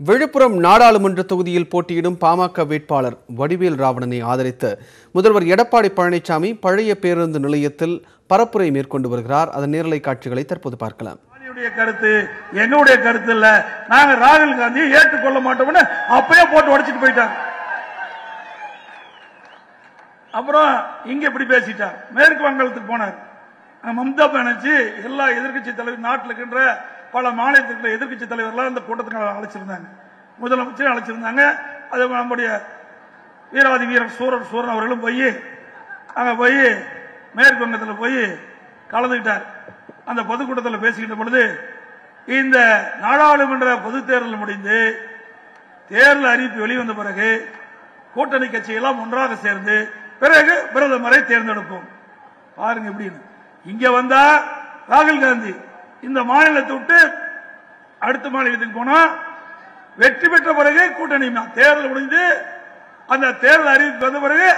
விழுப்புரம் நாடாளுமன்ற தொகுதியில் போட்டியிடும் பாமக வேட்பாளர் வடிவேல் ராவணனை ஆதரித்து முதல்வர் எடப்பாடி பழனிசாமி பழைய பேருந்து நிலையத்தில் பரப்புரை மேற்கொண்டு வருகிறார். அதன் நேரலை காட்சிகளை தற்போது பார்க்கலாம். என்னுடைய கருத்து என்னுடைய கருத்து இல்ல. நாங்க ராகுல் காந்தியை ஏற்றுக்கொள்ள மாட்டோம்னு அப்பயே போட்டு உடைச்சிட்டு போயிட்டாங்க அப்புறம் இங்க இப்படி பேசிட்டார். மேற்கு வங்காளத்துக்கு போனார். மம்தா பானர்ஜி எல்லா எதிர்க்கட்சி தலைவர் நாட்டில் இருக்கின்ற பல மாநிலத்தில் எதிர்கட்சி எதிர்க்கட்சி அந்த கூட்டத்துக்கு அழைச்சிருந்தாங்க. முதலமைச்சரும் அழைச்சிருந்தாங்க. அது நம்முடைய வீராதி வீரர் சூரன் சூரன் அவர்களும் போய் அங்கே போய் மேற்கு வங்கத்தில் போய் கலந்துக்கிட்டார். அந்த பொதுக்கூட்டத்தில் பேசிக்கிட்ட பொழுது இந்த நாடாளுமன்ற பொது தேர்தல் முடிந்து தேர்தல் அறிவிப்பு வெளிவந்த பிறகு கூட்டணி கட்சியெல்லாம் ஒன்றாக சேர்ந்து பிறகு பிரதமரை தேர்ந்தெடுப்போம். பாருங்க எப்படின்னு. இங்க வந்தா ராகுல் காந்தி இந்த மாநிலத்தை விட்டு அடுத்த மாநிலத்துக்கு போனா வெற்றி பெற்ற பிறகு கூட்டணி தேர்தல் முடிந்து அந்த தேர்தல் அறிவிப்பு வந்த பிறகு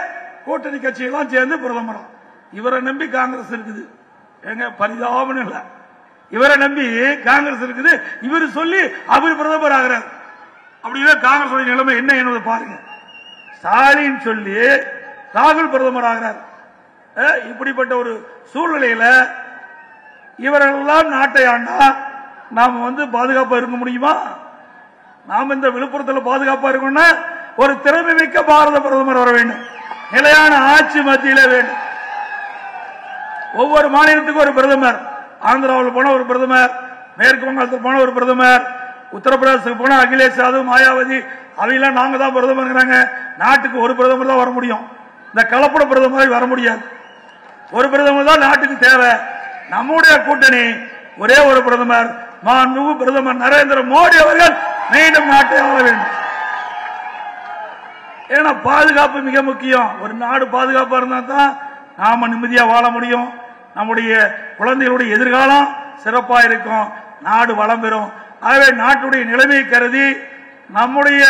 கூட்டணி கட்சியெல்லாம் சேர்ந்து பிரதமரா. இவரை நம்பி காங்கிரஸ் இருக்குது. எங்க பரிதாபம் இல்ல. இவரை நம்பி காங்கிரஸ் இருக்குது. இவர் சொல்லி அவர் பிரதமர் ஆகிறார். அப்படின்னா காங்கிரஸ் நிலைமை என்ன என்பதை பாருங்க. ஸ்டாலின் சொல்லி ராகுல் பிரதமர் ஆகிறார். இப்படிப்பட்ட ஒரு சூழ்நிலையில இவரெல்லாம் நாட்டை ஆண்டா நாம வந்து பாதுகாப்பா இருக்க முடியுமா? நாம் இந்த விழுப்புரத்தில் பாதுகாப்பா இருக்கணும்னா ஒரு திறமை மிக்க பாரத பிரதமர் வர வேண்டும். நிலையான ஆட்சி மத்தியில வேண்டும். ஒவ்வொரு மாநிலத்துக்கும் ஒரு பிரதமர். ஆந்திராவில் போன ஒரு பிரதமர். மேற்கு வங்காளத்துக்கு போன ஒரு பிரதமர். உத்தரப்பிரதேசத்துக்கு போன அகிலேஷ் யாதவ் மாயாவதி அவையெல்லாம் நாங்க தான் பிரதமர்ங்கிறாங்க நாட்டுக்கு ஒரு பிரதமர் தான் வர முடியும். இந்த கலப்பட பிரதமர் வர முடியாது. ஒரு பிரதமர் தான் நாட்டுக்கு தேவை. நம்முடைய கூட்டணி ஒரே ஒரு பிரதமர் மாண்புமிகு பிரதமர் நரேந்திர மோடி அவர்கள் மீண்டும் நாட்டை ஆள வேண்டும். ஏன்னா பாதுகாப்பு மிக முக்கியம். ஒரு நாடு பாதுகாப்பா இருந்தா தான் நாம நிம்மதியா வாழ முடியும். நம்முடைய குழந்தைகளுடைய எதிர்காலம் சிறப்பா இருக்கும். நாடு வளம் பெறும். ஆகவே நாட்டுடைய நிலைமையை கருதி நம்முடைய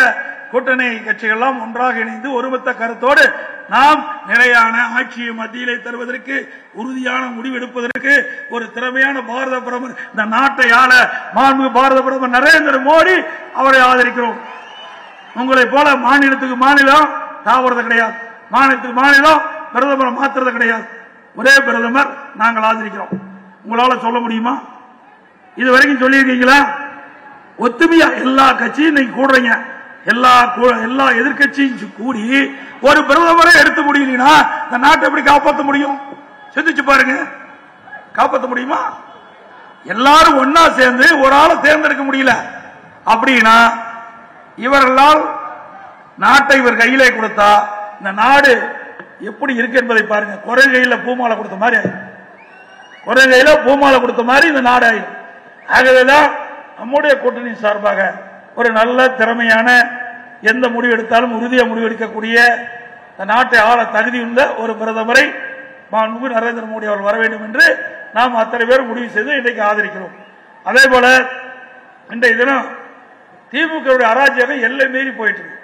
கூட்டணி கட்சிகள்லாம் ஒன்றாக இணைந்து ஒருமித்த கருத்தோடு நாம் நிலையான ஆட்சியை மத்தியிலே தருவதற்கு உறுதியான முடிவெடுப்பதற்கு ஒரு திறமையான பாரத பிரதமர் இந்த நாட்டை ஆள மாண்பு பாரத பிரதமர் நரேந்திர மோடி அவரை ஆதரிக்கிறோம். உங்களை போல மாநிலத்துக்கு மாநிலம் தாவறது கிடையாது. மாநிலத்துக்கு மாநிலம் பிரதமரை மாத்துறது கிடையாது. ஒரே பிரதமர் நாங்கள் ஆதரிக்கிறோம். உங்களால சொல்ல முடியுமா? இது வரைக்கும் சொல்லியிருக்கீங்களா? ஒத்துமையா? எல்லா கட்சியும் இன்னைக்கு கூடுறீங்க. எல்லா கூ- எல்லா எதிர்க்கட்சியும் கூடி ஒரு பிரதமரை எடுத்து முடியலனா இந்த நாட்டை எப்படி காப்பாற்ற முடியும்? சிந்திச்சு பாருங்க. காப்பாற்ற முடியுமா? எல்லாரும் ஒன்னா சேர்ந்து ஒரு ஆளை தேர்ந்தெடுக்க முடியல. அப்படின்னா இவர்களால் நாட்டை இவர் கையிலே கொடுத்தா இந்த நாடு எப்படி இருக்கு என்பதை பாருங்க. குறை கையில பூமாலை கொடுத்த மாதிரி ஆயிடும். குறை கையில பூமாலை கொடுத்த மாதிரி இந்த நாடு ஆயிடும். ஆகவேதான் நம்முடைய கூட்டணி சார்பாக ஒரு நல்ல திறமையான எந்த முடிவு எடுத்தாலும் உறுதியாக முடிவெடுக்கக்கூடிய நாட்டை ஆள தகுதியுள்ள ஒரு பிரதமரை மாண்புமிகு நரேந்திர மோடி அவர் வர வேண்டும் என்று நாம் அத்தனை பேர் முடிவு செய்து இன்றைக்கு ஆதரிக்கிறோம். அதே போல இன்றைய தினம் திமுக அராஜகம் எல்லை மீறி போயிட்டு இருக்கு.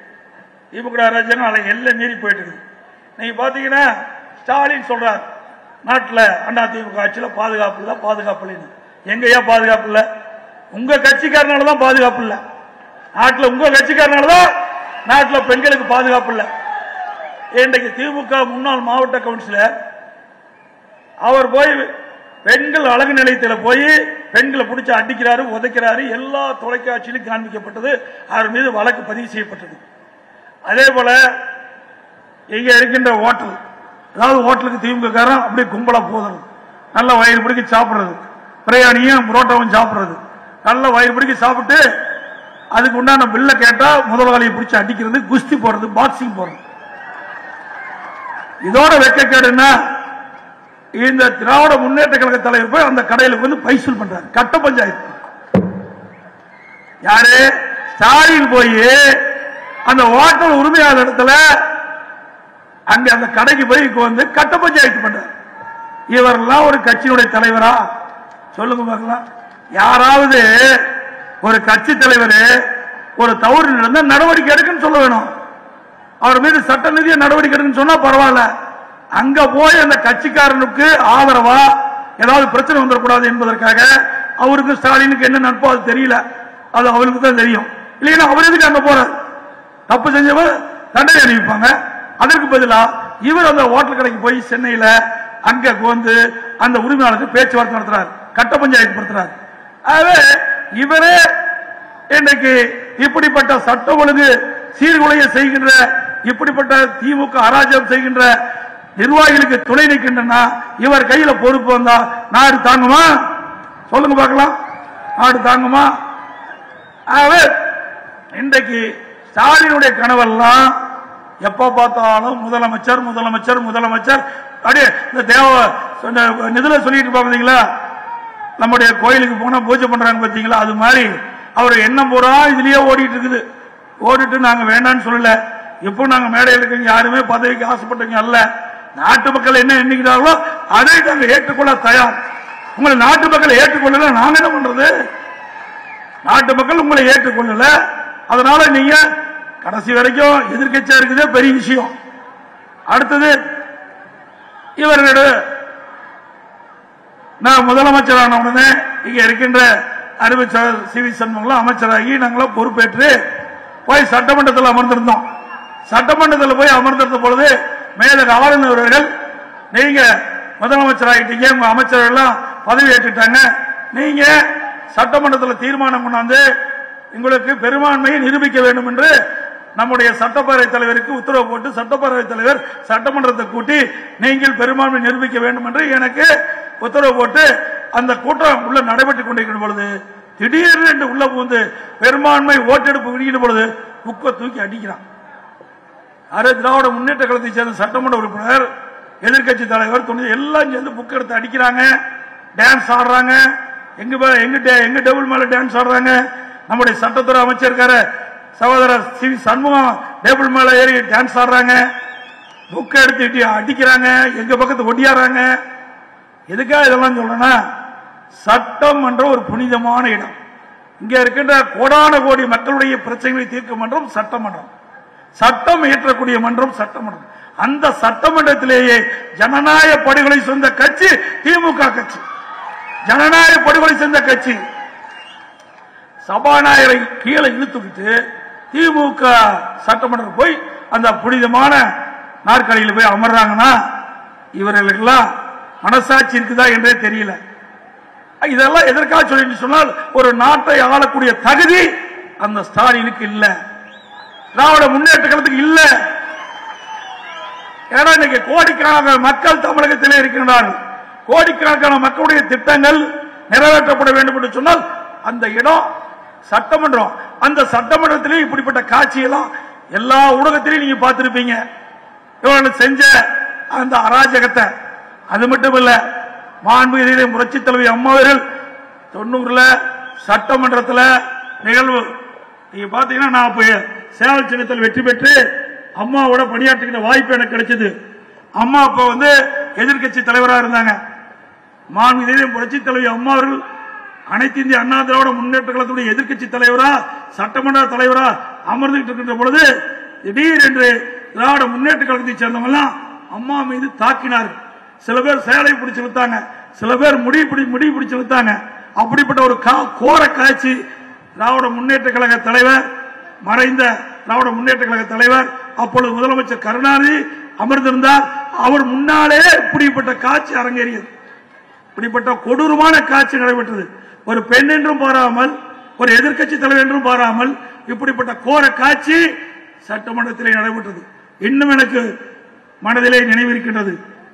திமுக அராஜகம் அதை எல்லை மீறி போயிட்டு இருக்கு. நீங்க பாத்தீங்கன்னா ஸ்டாலின் சொல்றார் நாட்டில் அண்ணா திமுக ஆட்சியில் பாதுகாப்பு இல்லை பாதுகாப்பு இல்லைன்னு. எங்கேயா பாதுகாப்பு இல்லை? உங்க கட்சிக்காரனால தான் பாதுகாப்பு இல்லை. நாட்டில் உங்க கட்சிக்காரனாலதான் நாட்டில் பெண்களுக்கு பாதுகாப்பு இல்லை. இன்றைக்கு திமுக முன்னாள் மாவட்ட கவுன்சிலர் அவர் போய் பெண்கள் அழகு நிலையத்தில் போய் பெண்களை பிடிச்சி அடிக்கிறாரு உதைக்கிறாரு எல்லா தொலைக்காட்சியிலும் காண்பிக்கப்பட்டது. அவர் மீது வழக்கு பதிவு செய்யப்பட்டது. அதே போல இங்க இருக்கின்ற ஹோட்டல் அதாவது ஹோட்டலுக்கு திமுக காரன் அப்படியே கும்பலா போதும். நல்ல வயிறு பிடிக்க சாப்பிடுறது. பிரயாணியும் புரோட்டாவும் சாப்பிடுறது. நல்ல வயிறு பிடிக்க சாப்பிட்டு அதுக்கு உண்டான பில்ல கேட்டா முதலாளியை பிடிச்சி அடிக்கிறது குஸ்தி போறது பாக்ஸிங் போடுறது. இதோட வெக்கக்கேடுன்னா இந்த திராவிட முன்னேற்ற கழக தலைவர் போய் அந்த கடையில வந்து பைசூல் பண்றாரு. கட்ட பஞ்சாயத்து. யாரு? ஸ்டாலின் போய் அந்த ஹோட்டல் உரிமையாளர் இடத்துல அங்க அந்த கடைக்கு போய் இப்ப வந்து கட்ட பஞ்சாயத்து பண்றாரு. இவரெல்லாம் ஒரு கட்சியினுடைய தலைவரா? சொல்லுங்க பார்க்கலாம். யாராவது ஒரு கட்சி தலைவர் ஒரு தவறு நடந்தால் நடவடிக்கை எடுக்குன்னு சொல்ல வேணும். அவர் மீது சட்ட நிதிய நடவடிக்கை எடுக்குன்னு சொன்னா பரவாயில்ல. அங்க போய் அந்த கட்சிக்காரனுக்கு ஆதரவா ஏதாவது பிரச்சனை வந்துடக்கூடாது என்பதற்காக அவருக்கு ஸ்டாலினுக்கு என்ன நட்போ அது தெரியல. அது அவருக்கு தான் தெரியும். இல்லைன்னா அவர் எதுக்கு அங்க போறாரு? தப்பு செஞ்சவர் தண்டனை அனுப்பிப்பாங்க அதற்கு பதிலா இவர் அந்த ஹோட்டல் கடைக்கு போய் சென்னையில அங்க வந்து அந்த உரிமையாளருக்கு பேச்சுவார்த்தை நடத்துறாரு. கட்ட பஞ்சாயத்து படுத்துறாரு ஆகவே இவரே இன்னைக்கு இப்படிப்பட்ட சட்டம் ஒழுங்கு சீர்குலைய செய்கின்ற இப்படிப்பட்ட திமுக அராஜகம் செய்கின்ற நிர்வாகிகளுக்கு துணை நிற்கின்றனா? இவர் கையில பொறுப்பு வந்தா நாடு தாங்குமா? சொல்லுங்க பார்க்கலாம். நாடு தாங்குமா? ஆகவே இன்றைக்கு ஸ்டாலினுடைய கனவெல்லாம் எப்ப பார்த்தாலும் முதலமைச்சர் முதலமைச்சர் முதலமைச்சர். அப்படியே இந்த தேவ நிதில சொல்லிட்டு இருப்பாங்க நம்முடைய கோயிலுக்கு போனா பூஜை பண்றாங்க பார்த்தீங்களா அது மாதிரி அவர் எண்ணம் பூரா இதுலயே ஓடிட்டு இருக்குது ஓடிட்டு நாங்க வேண்டாம்னு சொல்லல. எப்போ நாங்க மேடையில் இருக்கீங்க யாருமே பதவிக்கு ஆசைப்பட்டவங்க அல்ல. நாட்டு மக்கள் என்ன எண்ணிக்கிறார்களோ அதை நாங்க ஏற்றுக்கொள்ள தயார். உங்களை நாட்டு மக்களை ஏற்றுக்கொள்ளல நாங்க என்ன பண்றது? நாட்டு மக்கள் உங்களை ஏற்றுக்கொள்ளல. அதனால நீங்க கடைசி வரைக்கும் எதிர்கட்சியா இருக்குதே பெரிய விஷயம். அடுத்தது இவர்களோட நான் முதலமைச்சரான உடனே இங்க இருக்கின்ற அறிவிச்சர் சி வி சண்முகம் அமைச்சராகி நாங்களாம் பொறுப்பேற்று போய் சட்டமன்றத்தில் அமர்ந்திருந்தோம். சட்டமன்றத்தில் போய் அமர்ந்திருந்த பொழுது மேலக ஆளுநர் அவர்கள் நீங்க முதலமைச்சராகிட்டீங்க உங்க அமைச்சர்கள்லாம் பதவி ஏற்றுட்டாங்க நீங்க சட்டமன்றத்தில் தீர்மானம் கொண்டாந்து உங்களுக்கு பெரும்பான்மையை நிரூபிக்க வேண்டும் என்று நம்முடைய சட்டப்பேரவை தலைவருக்கு உத்தரவு போட்டு சட்டப்பேரவை தலைவர் சட்டமன்றத்தை கூட்டி நீங்கள் பெரும்பான்மை நிரூபிக்க வேண்டும் என்று எனக்கு உத்தரவு போட்டு அந்த கூட்டம் உள்ள நடைபெற்றுக் கொண்டிருக்கிற பொழுது திடீர்னு என்று உள்ள புகுந்து பெரும்பான்மை ஓட்டெடுப்பு வெளியிடும் பொழுது புக்கை தூக்கி அடிக்கிறான். யாரு திராவிட முன்னேற்ற கழகத்தை சேர்ந்த சட்டமன்ற உறுப்பினர் எதிர்க்கட்சி தலைவர் துணை எல்லாம் சேர்ந்து புக் எடுத்து அடிக்கிறாங்க. டான்ஸ் ஆடுறாங்க. எங்க எங்க டே- எங்க டேபிள் மேல டான்ஸ் ஆடுறாங்க. நம்முடைய சட்டத்துறை அமைச்சர் சகோதரர் சி சண்முகம் டேபிள் மேல ஏறி டான்ஸ் ஆடுறாங்க. புக்கை எடுத்துட்டு அடிக்கிறாங்க. எங்க பக்கத்து ஒட்டியாடுறாங்க. எதுக்காக இதெல்லாம் சொல்றேன்னா சட்டம் என்ற ஒரு புனிதமான இடம். இங்க இருக்கின்ற கோடான கோடி மக்களுடைய பிரச்சனைகளை தீர்க்கும் மன்றம் சட்டமன்றம் சட்டம் இயற்றக்கூடிய மன்றம் சட்டமன்றம் அந்த சட்டமன்றத்திலேயே ஜனநாயக படுகொலை சொந்த கட்சி திமுக கட்சி. ஜனநாயக படுகொலை சொந்த கட்சி. சபாநாயகரை கீழே இழுத்துக்கிட்டு திமுக சட்டமன்றம் போய் அந்த புனிதமான நாற்காலியில் போய் அமர்றாங்கன்னா இவர்களுக்கெல்லாம் மனசாட்சி இருக்குதா என்றே தெரியல. இதெல்லாம் எதற்காக சொல்லி சொன்னால் ஒரு நாட்டை ஆளக்கூடிய தகுதி அந்த ஸ்டாலினுக்கு இல்லை. திராவிட முன்னேற்ற கழகத்துக்கு இல்லை. ஏன்னா இன்னைக்கு கோடிக்கணக்கான மக்கள் தமிழகத்திலே இருக்கின்றார்கள். கோடிக்கணக்கான மக்களுடைய திட்டங்கள் நிறைவேற்றப்பட வேண்டும் என்று சொன்னால் அந்த இடம் சட்டமன்றம். அந்த சட்டமன்றத்திலே இப்படிப்பட்ட காட்சியெல்லாம் எல்லா ஊடகத்திலையும் நீங்க பார்த்திருப்பீங்க. இவர்கள் செஞ்ச அந்த அராஜகத்தை. அது மட்டும் இல்ல மாண்புகிரியிலே புரட்சி தலைவி அம்மாவர்கள் தொண்ணூறுல சட்டமன்றத்தில் நிகழ்வு. நீங்க பாத்தீங்கன்னா நான் அப்ப சேவல் சின்னத்தில் வெற்றி பெற்று அம்மாவோட பணியாற்றுகிற வாய்ப்பு எனக்கு கிடைச்சது. அம்மா அப்ப வந்து எதிர்க்கட்சி தலைவராக இருந்தாங்க. மாண்புகிரியிலே புரட்சி தலைவி அம்மாவர்கள் அனைத்து இந்திய அண்ணா திராவிட முன்னேற்ற கழகத்துடைய எதிர்க்கட்சி தலைவரா சட்டமன்ற தலைவரா அமர்ந்துகிட்டு இருக்கின்ற பொழுது திடீர் என்று திராவிட முன்னேற்ற கழகத்தை சேர்ந்தவங்க எல்லாம் அம்மா மீது தாக்கினார் சில பேர் சேலை பிடிச்சு இழுத்தாங்க சில பேர் முடி பிடி முடி பிடிச்சு இழுத்தாங்க. அப்படிப்பட்ட ஒரு கா- கோர காட்சி திராவிட முன்னேற்ற கழக தலைவர் மறைந்த திராவிட முன்னேற்ற கழக தலைவர் அப்பொழுது முதலமைச்சர் கருணாநிதி அமர்ந்திருந்தார். அவர் முன்னாலே இப்படிப்பட்ட காட்சி அரங்கேறியது. இப்படிப்பட்ட கொடூரமான காட்சி நடைபெற்றது. ஒரு பெண் என்றும் பாராமல் ஒரு எதிர்க்கட்சி தலைவர் என்றும் பாராமல் இப்படிப்பட்ட கோர காட்சி சட்டமன்றத்திலே நடைபெற்றது. இன்னும் எனக்கு மனதிலே நினைவிருக்கின்றது.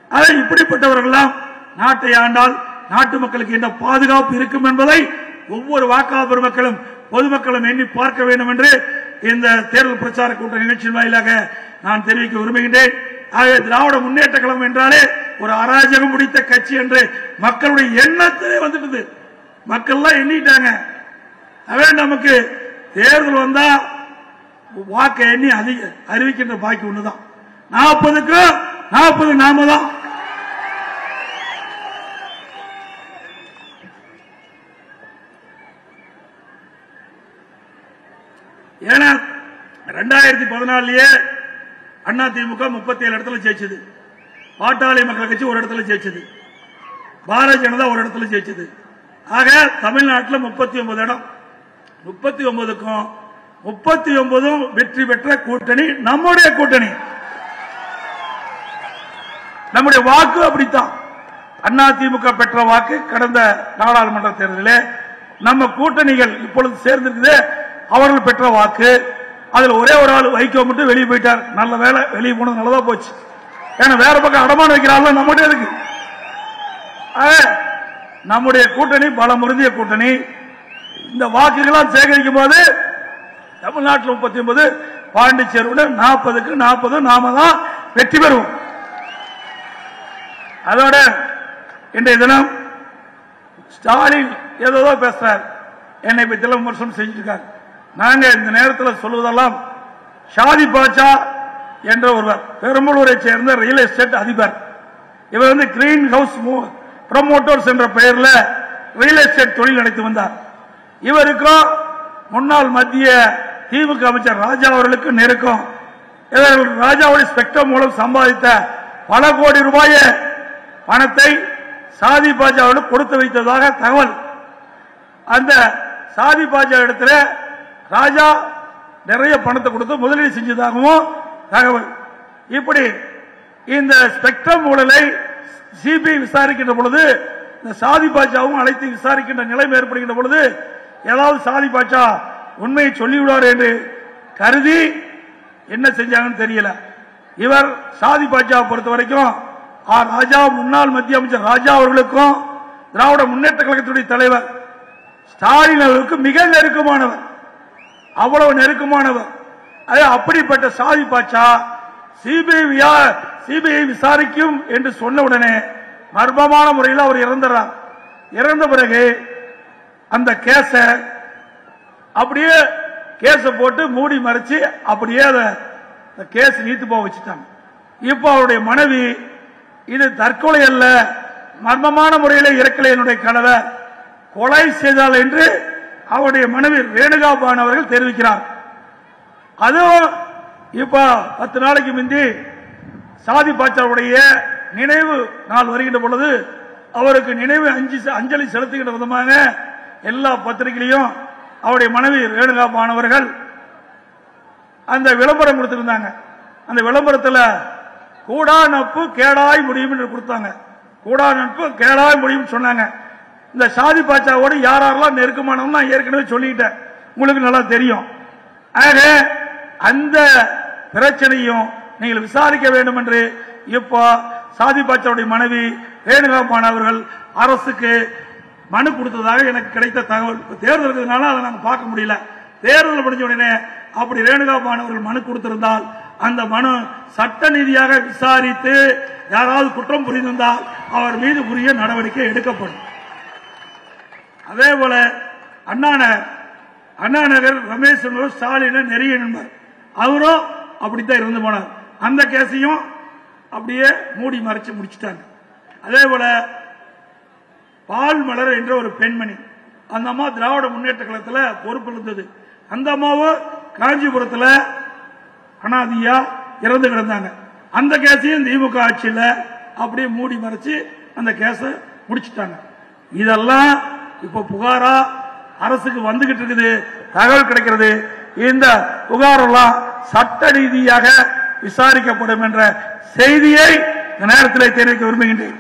அதை இப்படிப்பட்டவர்கள்லாம் நாட்டை ஆண்டால் நாட்டு மக்களுக்கு என்ன பாதுகாப்பு இருக்கும் என்பதை ஒவ்வொரு வாக்காளர் மக்களும் பொதுமக்களும் எண்ணி பார்க்க வேண்டும் என்று இந்த தேர்தல் பிரச்சார கூட்ட நிகழ்ச்சியின் வாயிலாக நான் தெரிவிக்க விரும்புகின்றேன். ஆகவே திராவிட முன்னேற்ற கழகம் என்றாலே ஒரு அராஜகம் முடித்த கட்சி என்று மக்களுடைய எண்ணத்திலே வந்துட்டது. மக்கள்லாம் எண்ணிட்டாங்க. அதே நமக்கு தேர்தல் வந்தா வாக்கை எண்ணி அதிக அறிவிக்கின்ற பாக்கி ஒண்ணுதான். நாற்பதுக்கு நாற்பது நாம தான். ஏன்னா ரெண்டாயிரத்தி பதினாலயே அண்ணா திமுக முப்பத்தி ஏழு இடத்துல ஜெயிச்சது. பாட்டாளி மக்கள் கட்சி ஒரு இடத்துல ஜெயிச்சது. பாரதிய ஜனதா ஒரு இடத்துல ஜெயிச்சது. ஆக தமிழ்நாட்டில் முப்பத்தி ஒன்பது இடம். முப்பத்தி ஒன்பதுக்கும் முப்பத்தி ஒன்பதும் வெற்றி பெற்ற கூட்டணி நம்முடைய கூட்டணி. நம்முடைய வாக்கு அப்படித்தான். அண்ணா திமுக பெற்ற வாக்கு கடந்த நாடாளுமன்ற தேர்தலிலே நம்ம கூட்டணிகள் இப்பொழுது சேர்ந்திருக்குது அவர்கள் பெற்ற வாக்கு. அதில் ஒரே ஒரு ஆள் வைக்க மட்டும் வெளியே போயிட்டார். நல்ல வேலை வெளியே போனது நல்லதா போச்சு. ஏன்னா வேற பக்கம் அடமானம் வைக்கிறாள் நம்மகிட்ட இருக்கு. நம்முடைய கூட்டணி பல பலமுருந்திய கூட்டணி இந்த வாக்குகளாம் சேகரிக்கும் போது தமிழ்நாட்டில் முப்பத்தி ஒன்பது பாண்டிச்சேரியுடன் நாற்பதுக்கு நாற்பது நாம தான் வெற்றி பெறுவோம். அதோட இன்றைய தினம் ஸ்டாலின் ஏதோ பேசுறார். என்னை பத்தி விமர்சனம் செஞ்சுட்டு நாங்க இந்த நேரத்தில் சொல்வதெல்லாம் ஷாதி பாட்சா என்ற ஒருவர் பெரம்பலூரை சேர்ந்த ரியல் எஸ்டேட் அதிபர். இவர் வந்து கிரீன் ஹவுஸ் ப்ரமோட்டர்ஸ் என்ற பெயரில் ரியல் எஸ்டேட் தொழில் நடத்தி வந்தார். இவருக்கும் முன்னாள் மத்திய திமுக அமைச்சர் ராஜா அவர்களுக்கு நெருக்கம். இவர்கள் ராஜாவுடைய ஸ்பெக்டம் மூலம் சம்பாதித்த பல கோடி ரூபாய பணத்தை சாதி பாஜாவிடம் கொடுத்து வைத்ததாக தகவல். அந்த சாதி பாஜா இடத்துல ராஜா நிறைய பணத்தை கொடுத்து முதலீடு செஞ்சதாகவும் தகவல். இப்படி இந்த ஸ்பெக்ட்ரம் ஊழலை சிபிஐ விசாரிக்கின்ற பொழுது இந்த சாதி பாட்சாவும் அழைத்து விசாரிக்கின்ற நிலைமை ஏற்படுகின்ற பொழுது ஏதாவது சாதி பாட்சா உண்மையை சொல்லிவிடுவார் என்று கருதி என்ன செஞ்சாங்கன்னு தெரியல. இவர் சாதி பாட்சாவை பொறுத்த வரைக்கும் ஆ ராஜா முன்னாள் மத்திய அமைச்சர் ராஜா அவர்களுக்கும் திராவிட முன்னேற்ற கழகத்துடைய தலைவர் ஸ்டாலின் அவர்களுக்கு மிக நெருக்கமானவர். அவ்வளவு நெருக்கமானவர். அப்படிப்பட்ட சாதி பாச்சா சிபிஐ சிபிஐ விசாரிக்கும் என்று சொன்ன உடனே மர்மமான முறையில் அவர் இறந்துறார். இறந்த பிறகு அந்த கேஸ அப்படியே கேஸ போட்டு மூடி மறைச்சு அப்படியே அதை கேஸ் நீத்து போக வச்சுட்டாங்க. இப்போ அவருடைய மனைவி இது தற்கொலை அல்ல மர்மமான முறையில் இறக்கலை என்னுடைய கணவர் கொலை செய்தால் என்று அவருடைய மனைவி ரேணுகா பான் அவர்கள் தெரிவிக்கிறார். அதுவும் இப்ப பத்து நாளைக்கு முந்தி சாதி பாச்சாருடைய நினைவு நாள் வருகின்ற பொழுது அவருக்கு நினைவு அஞ்சு அஞ்சலி செலுத்துகின்ற விதமாக எல்லா பத்திரிகையிலையும் அவருடைய மனைவி ரேணுகா மாணவர்கள் அந்த விளம்பரம் கொடுத்திருந்தாங்க. அந்த விளம்பரத்தில் கூடா நட்பு கேடாய் முடியும் என்று கொடுத்தாங்க. கூடா நட்பு கேடாய் முடியும் சொன்னாங்க. இந்த சாதி பாச்சாவோடு யாரெல்லாம் நெருக்கமானவங்க நான் ஏற்கனவே சொல்லிட்டேன். உங்களுக்கு நல்லா தெரியும். ஆக அந்த பிரச்சனையும் நீங்கள் விசாரிக்க வேண்டும் என்று இப்போ சாதி பாச்சாவுடைய மனைவி ரேணுகா மாணவர்கள் அரசுக்கு மனு கொடுத்ததாக எனக்கு கிடைத்த தகவல். தேர்தல் இருக்கிறதுனால அதை நாங்கள் பார்க்க முடியல. தேர்தல் முடிஞ்ச உடனே அப்படி ரேணுகா மாணவர்கள் மனு கொடுத்திருந்தால் அந்த மனு சட்ட நீதியாக விசாரித்து யாராவது குற்றம் புரிந்திருந்தால் அவர் மீது உரிய நடவடிக்கை எடுக்கப்படும். அதே போல அண்ணாநகர் அண்ணாநகர் ரமேஷ் ஸ்டாலின் நெறிய நண்பர். அவரும் அப்படித்தான் இருந்து போனார். அந்த கேஸையும் அப்படியே மூடி மறைச்சு முடிச்சிட்டாங்க. அதே போல பால் மலர் என்ற ஒரு பெண்மணி அந்த அம்மா திராவிட முன்னேற்ற கழகத்தில் பொறுப்பு இருந்தது. அந்த அம்மாவும் காஞ்சிபுரத்தில் அனாதியா இறந்து கிடந்தாங்க. அந்த கேஸையும் திமுக ஆட்சியில் அப்படியே மூடி மறைச்சு அந்த கேஸை முடிச்சிட்டாங்க. இதெல்லாம் இப்ப புகாரா அரசுக்கு வந்துகிட்டு இருக்குது தகவல் கிடைக்கிறது. இந்த புகாரெல்லாம் சட்ட ரீதியாக விசாரிக்கப்படும் என்ற செய்தியை நேரத்தில் தெரிவிக்க விரும்புகின்றேன்.